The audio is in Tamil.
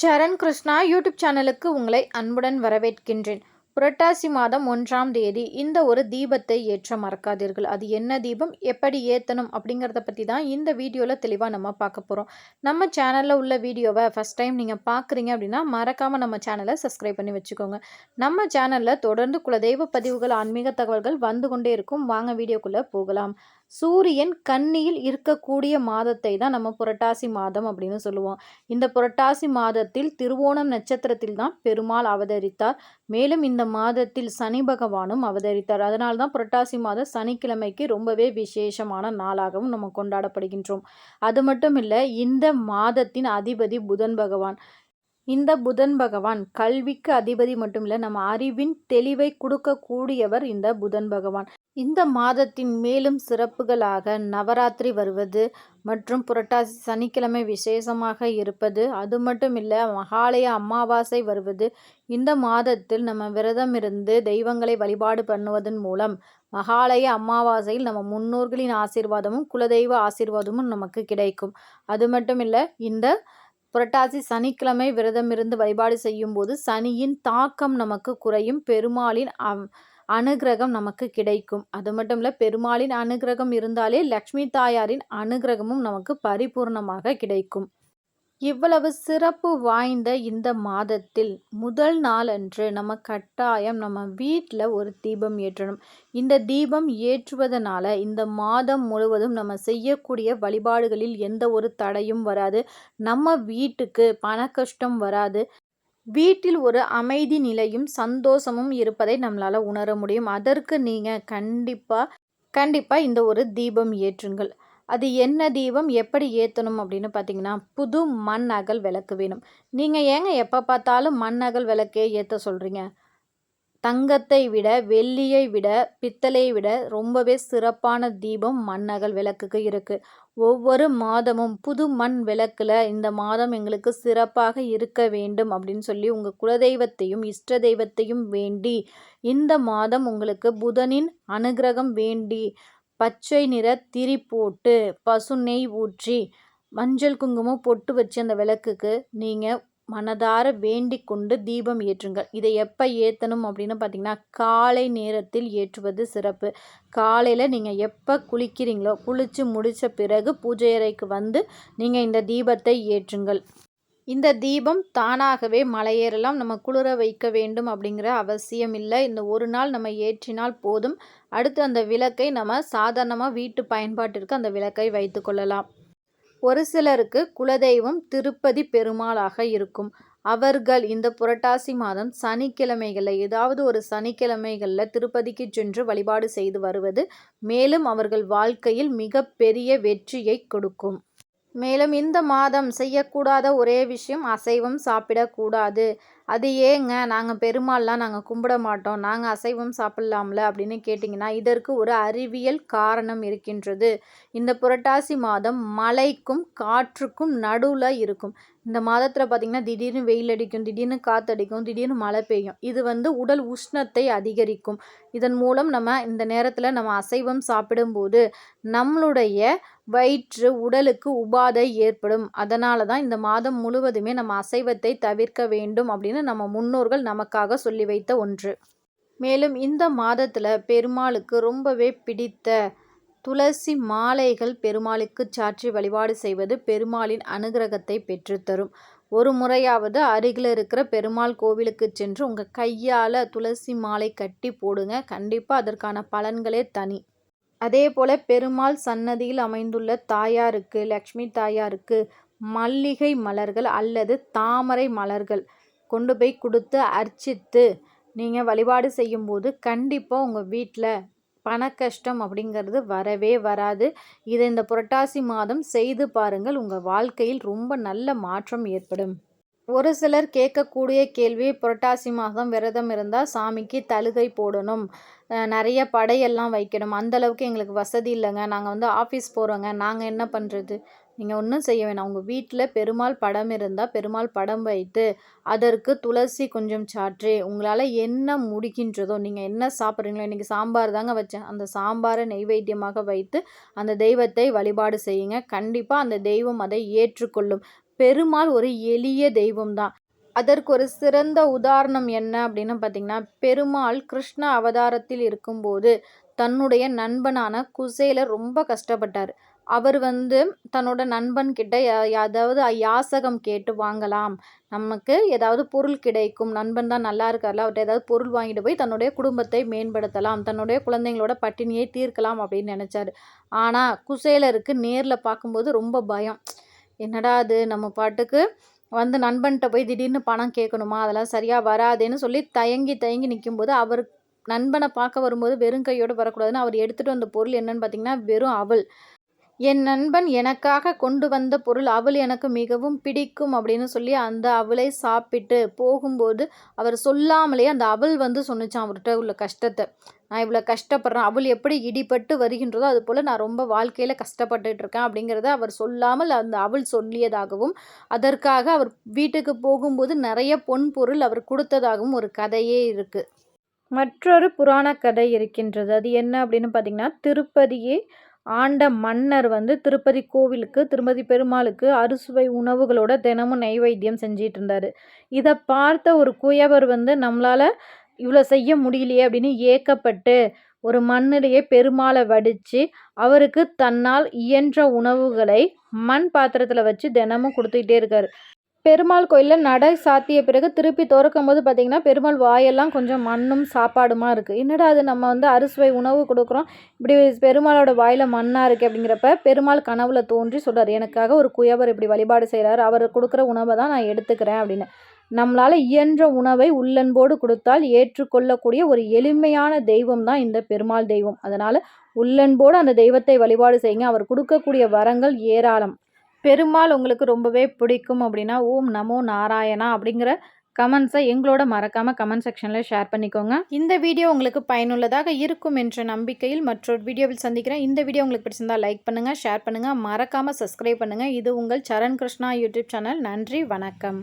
சரண் கிருஷ்ணா யூடியூப் சேனலுக்கு உங்களை அன்புடன் வரவேற்கின்றேன். புரட்டாசி மாதம் ஒன்றாம் தேதி இந்த ஒரு தீபத்தை ஏற்ற மறக்காதீர்கள். அது என்ன தீபம் எப்படி ஏற்றணும் அப்படிங்கிறத பற்றி தான் இந்த வீடியோவில் தெளிவாக நம்ம பார்க்க போகிறோம் நம்ம சேனலில் உள்ள வீடியோவை ஃபஸ்ட் டைம் நீங்கள் பார்க்குறீங்க அப்படின்னா மறக்காமல் நம்ம சேனலை சப்ஸ்கிரைப் பண்ணி வச்சுக்கோங்க. நம்ம சேனலில் தொடர்ந்து குலதெய்வ பதிவுகள் ஆன்மீக தகவல்கள் வந்து கொண்டே இருக்கும். வாங்க வீடியோக்குள்ளே போகலாம். சூரியன் கன்னியில் இருக்கக்கூடிய மாதத்தை தான் நம்ம புரட்டாசி மாதம் அப்படின்னு சொல்லுவோம். இந்த புரட்டாசி மாதத்தில் திருவோணம் நட்சத்திரத்தில் தான் பெருமாள் அவதரித்தார். மேலும் இந்த மாதத்தில் சனி பகவானும் அவதரித்தார். அதனால தான் புரட்டாசி மாதம் சனிக்கிழமைக்கு ரொம்பவே விசேஷமான நாளாகவும் நம்ம கொண்டாடப்படுகின்றோம். அது மட்டும் இல்லை இந்த மாதத்தின் அதிபதி புதன் பகவான். இந்த புதன் பகவான் கல்விக்கு அதிபதி மட்டும் இல்லை நம்ம அறிவின் தெளிவை கொடுக்கக்கூடியவர் இந்த புதன் பகவான். இந்த மாதத்தின் மேலும் சிறப்புகளாக நவராத்திரி வருவது மற்றும் புரட்டாசி சனிக்கிழமை விசேஷமாக இருப்பது அது மட்டும் இல்லை மகாலய அமாவாசை வருவது. இந்த மாதத்தில் நம்ம விரதம் இருந்து தெய்வங்களை வழிபாடு பண்ணுவதன் மூலம் மகாலய அமாவாசையில் நம்ம முன்னோர்களின் ஆசீர்வாதமும் குலதெய்வ ஆசீர்வாதமும் நமக்கு கிடைக்கும். அது மட்டும் இல்லை இந்த புரட்டாசி சனிக்கிழமை விரதம் இருந்து வழிபாடு செய்யும்போது சனியின் தாக்கம் நமக்கு குறையும் பெருமாளின் அனுகிரகம் நமக்கு கிடைக்கும். அது மட்டும் இல்லை பெருமாளின் அனுகிரகம் இருந்தாலே லக்ஷ்மி தாயாரின் அனுகிரகமும் நமக்கு பரிபூர்ணமாக கிடைக்கும். இவ்வளவு சிறப்பு வாய்ந்த இந்த மாதத்தில் முதல் நாளன்று நம்ம கட்டாயம் நம்ம வீட்டில் ஒரு தீபம் ஏற்றணும். இந்த தீபம் ஏற்றுவதனால இந்த மாதம் முழுவதும் நம்ம செய்யக்கூடிய வழிபாடுகளில் எந்த ஒரு தடையும் வராது. நம்ம வீட்டுக்கு பண கஷ்டம் வராது. வீட்டில் ஒரு அமைதி நிலையும் சந்தோஷமும் இருப்பதை நம்மளால் உணர முடியும். அதற்கு நீங்கள் கண்டிப்பாக கண்டிப்பாக இந்த ஒரு தீபம் ஏற்றுங்கள். அது என்ன தீபம் எப்படி ஏற்றணும் அப்படின்னு பார்த்தீங்கன்னா புது மண் அகல் விளக்கு வேணும். நீங்கள் ஏங்க எப்போ பார்த்தாலும் மண் அகல் விளக்கே ஏற்ற சொல்கிறீங்க தங்கத்தை விட வெள்ளியை விட பித்தளையை விட ரொம்பவே சிறப்பான தீபம் மண்ணகல் விளக்குக்கு இருக்குது ஒவ்வொரு மாதமும் புது மண் விளக்கில் இந்த மாதம் எங்களுக்கு சிறப்பாக இருக்க வேண்டும் அப்படின்னு சொல்லி உங்கள் குலதெய்வத்தையும் இஷ்ட தெய்வத்தையும் வேண்டி இந்த மாதம் உங்களுக்கு புதனின் அனுகிரகம் வேண்டி பச்சை நிற திரி போட்டு பசு நெய் ஊற்றி மஞ்சள் குங்குமம் பொட்டு வச்சு அந்த விளக்குக்கு நீங்கள் மனதார வேண்டிக் கொண்டு தீபம் ஏற்றுங்கள். இதை எப்போ ஏற்றணும் அப்படின்னு பார்த்தீங்கன்னா காலை நேரத்தில் ஏற்றுவது சிறப்பு. காலையில் நீங்கள் எப்போ குளிக்கிறீங்களோ குளித்து முடித்த பிறகு பூஜை அறைக்கு வந்து நீங்கள் இந்த தீபத்தை ஏற்றுங்கள். இந்த தீபம் தானாகவே மலையேறலாம். நம்ம குளிர வைக்க வேண்டும் அப்படிங்கிற அவசியம் இல்லை. இந்த ஒரு நாள் நம்ம ஏற்றினால் போதும். அடுத்து அந்த விளக்கை நம்ம சாதாரணமாக வீட்டு பயன்பாட்டிற்கு அந்த விளக்கை வைத்து கொள்ளலாம். ஒரு சிலருக்கு குலதெய்வம் திருப்பதி பெருமாளாக இருக்கும். அவர்கள் இந்த புரட்டாசி மாதம் சனிக்கிழமைகளில் ஏதாவது ஒரு சனிக்கிழமைகளில் திருப்பதிக்கு சென்று வழிபாடு செய்து வருவது மேலும் அவர்கள் வாழ்க்கையில் மிக பெரிய வெற்றியை கொடுக்கும். மேலும் இந்த மாதம் செய்யக்கூடாத ஒரே விஷயம் அசைவம் சாப்பிடக்கூடாது. அது ஏங்க? நாங்கள் பெருமாள்லாம் நாங்கள் கும்பிட மாட்டோம். நாங்கள் அசைவம் சாப்பிட்லாம்ல அப்படின்னு கேட்டிங்கன்னா இதற்கு ஒரு அறிவியல் காரணம் இருக்கின்றது. இந்த புரட்டாசி மாதம் மழைக்கும் காற்றுக்கும் நடுவில் இருக்கும். இந்த மாதத்தில் பார்த்திங்கன்னா திடீர்னு வெயில் அடிக்கும் திடீர்னு காற்றடிக்கும் திடீர்னு மழை பெய்யும். இது வந்து உடல் உஷ்ணத்தை அதிகரிக்கும். இதன் மூலம் நம்ம இந்த நேரத்தில் நம்ம அசைவம் சாப்பிடும்போது நம்மளுடைய வயிற்று உடலுக்கு உபாதை ஏற்படும். அதனால தான் இந்த மாதம் முழுவதுமே நம்ம அசைவத்தை தவிர்க்க வேண்டும் அப்படின்னு நம்ம முன்னோர்கள் நமக்காக சொல்லி வைத்த ஒன்று. மேலும் இந்த மாதத்தில் பெருமாளுக்கு ரொம்பவே பிடித்த துளசி மாலைகள் பெருமாளுக்கு சாற்றி வழிபாடு செய்வது பெருமாளின் அனுகிரகத்தை பெற்றுத்தரும். ஒரு முறையாவது அருகில் இருக்கிற பெருமாள் கோவிலுக்கு சென்று உங்கள் கையால் துளசி மாலை கட்டி போடுங்க. கண்டிப்பாக அதற்கான பலன்களே தனி. அதே போல் பெருமாள் சன்னதியில் அமைந்துள்ள தாயாருக்கு லக்ஷ்மி தாயாருக்கு மல்லிகை மலர்கள் அல்லது தாமரை மலர்கள் கொண்டு போய் கொடுத்து அர்ச்சித்து நீங்கள் வழிபாடு செய்யும்போது கண்டிப்பாக உங்கள் வீட்டில் பண கஷ்டம் அப்படிங்கிறது வரவே வராது. இதை இந்த புரட்டாசி மாதம் செய்து பாருங்கள் உங்கள் வாழ்க்கையில் ரொம்ப நல்ல மாற்றம் ஏற்படும். ஒரு சிலர் கேட்கக்கூடிய கேள்வி புரட்டாசி மாதம் விரதம் இருந்தால் சாமிக்கு தழுகை போடணும் நிறைய படையெல்லாம் வைக்கணும். அந்தளவுக்கு எங்களுக்கு வசதி இல்லைங்க. நாங்கள் வந்து ஆஃபீஸ் போகிறோங்க நாங்கள் என்ன பண்ணுறது நீங்கள் ஒன்றும் செய்ய வேணாம். உங்கள் வீட்டில் பெருமாள் படம் இருந்தால் பெருமாள் படம் வைத்து அதற்கு துளசி கொஞ்சம் சாற்றி உங்களால் என்ன முடிக்கின்றதோ நீங்கள் என்ன சாப்பிட்றீங்களோ இன்றைக்கி சாம்பார் தாங்க வச்சேன். அந்த சாம்பாரை நெய்வேத்தியமாக வைத்து அந்த தெய்வத்தை வழிபாடு செய்யுங்க. கண்டிப்பாக அந்த தெய்வம் அதை ஏற்றுக்கொள்ளும். பெருமாள் ஒரு எளிய தெய்வம் தான் அதற்கு ஒரு சிறந்த உதாரணம் என்ன அப்படின்னு பார்த்தீங்கன்னா பெருமாள் கிருஷ்ண அவதாரத்தில் இருக்கும்போது தன்னுடைய நண்பனான குசேலர் ரொம்ப கஷ்டப்பட்டார். அவர் வந்து தன்னோட நண்பன் கிட்ட அதாவது யாசகம் கேட்டு வாங்கலாம். நமக்கு ஏதாவது பொருள் கிடைக்கும். நண்பன் தான் நல்லா இருக்கார்ல அவர்கிட்ட ஏதாவது பொருள் வாங்கிட்டு போய் தன்னுடைய குடும்பத்தை மேம்படுத்தலாம். தன்னுடைய குழந்தைங்களோட பட்டினியை தீர்க்கலாம் அப்படின்னு நினச்சாரு. ஆனால் குசேலருக்கு நேரில் பார்க்கும்போது ரொம்ப பயம். என்னடா அது? நம்ம பாட்டுக்கு வந்து நண்பன்கிட்ட போய் திடீர்னு பணம் கேட்கணுமா? அதெல்லாம் சரியாக வராதேன்னு சொல்லி தயங்கி தயங்கி நிற்கும்போது அவர் நண்பனை பார்க்க வரும்போது வெறும் கையோடு வரக்கூடாதுன்னு அவர் எடுத்துகிட்டு வந்த பொருள் என்னன்னு பார்த்தீங்கன்னா வெறும் அவள் என் நண்பன் எனக்காக கொண்டு வந்த பொருள் அவள் எனக்கு மிகவும் பிடிக்கும் அப்படின்னு சொல்லி அந்த அவளை சாப்பிட்டு போகும்போது அவர் சொல்லாமலே அந்த அவள் வந்து சொன்னிச்சான் அவர்கிட்ட உள்ள கஷ்டத்தை. நான் இவ்வளோ கஷ்டப்படுறேன் அவள் எப்படி இடிபட்டு வருகின்றதோ அது போல் நான் ரொம்ப வாழ்க்கையில் கஷ்டப்பட்டுட்டு இருக்கேன் அப்படிங்கிறத அவர் சொல்லாமல் அந்த அவள் சொல்லியதாகவும் அதற்காக அவர் வீட்டுக்கு போகும்போது நிறைய பொன் பொருள் அவர் கொடுத்ததாகவும் ஒரு கதையே இருக்குது மற்றொரு புராண கதை இருக்கின்றது. அது என்ன அப்படின்னு பார்த்தீங்கன்னா திருப்பதியே ஆண்ட மன்னர் வந்து திருப்பதி கோவிலுக்கு திருப்பதி பெருமாளுக்கு அறுசுவை உணவுகளோட தினமும் நைவேத்தியம் செஞ்சிட்டு இருந்தார் இதை பார்த்த ஒரு குயவர் வந்து நம்மளால் இவ்வளோ செய்ய முடியலையே அப்படின்னு ஏக்கப்பட்டு ஒரு மண்ணிலேயே பெருமாளை வடித்து அவருக்கு தன்னால் இயன்ற உணவுகளை மண் பாத்திரத்தில் வச்சு தினமும் கொடுத்துக்கிட்டே இருக்கார். பெருமாள் கோயிலில் நடை சாத்திய பிறகு திருப்பி திறக்கும் போது பார்த்திங்கன்னா பெருமாள் வாயெல்லாம் கொஞ்சம் மண்ணும் சாப்பாடுமா இருக்குது என்னடா அது நம்ம வந்து அறுசுவை உணவு கொடுக்குறோம். இப்படி பெருமாளோட வாயில் மண்ணாக இருக்குது அப்படிங்கிறப்ப பெருமாள் கனவுல தோன்றி சொல்கிறார் எனக்காக ஒரு குயவர் இப்படி வழிபாடு செய்கிறார் அவர் கொடுக்குற உணவை தான் நான் எடுத்துக்கிறேன் அப்படின்னு. நம்மளால் இயன்ற உணவை உள்ளன்போடு கொடுத்தால் ஏற்றுக்கொள்ளக்கூடிய ஒரு எளிமையான தெய்வம் தான் இந்த பெருமாள் தெய்வம். அதனால் உள்ளன்போடு அந்த தெய்வத்தை வழிபாடு செய்யுங்க. அவர் கொடுக்கக்கூடிய வரங்கள் ஏராளம். பெருமாள் உங்களுக்கு ரொம்பவே பிடிக்கும் அப்படின்னா ஓம் நமோ நாராயணா அப்படிங்கிற கமெண்ட்ஸை எங்களோட மறக்காமல் கமெண்ட் செக்ஷனில் ஷேர் பண்ணிக்கோங்க. இந்த வீடியோ உங்களுக்கு பயனுள்ளதாக இருக்கும் என்ற நம்பிக்கையில் மற்றொரு வீடியோவில் சந்திக்கிறேன். இந்த வீடியோ உங்களுக்கு பிடிச்சிருந்தால் லைக் பண்ணுங்கள் ஷேர் பண்ணுங்கள் மறக்காமல் சப்ஸ்கிரைப் பண்ணுங்கள் இது உங்கள் சரண் கிருஷ்ணா யூடியூப் சேனல் நன்றி வணக்கம்.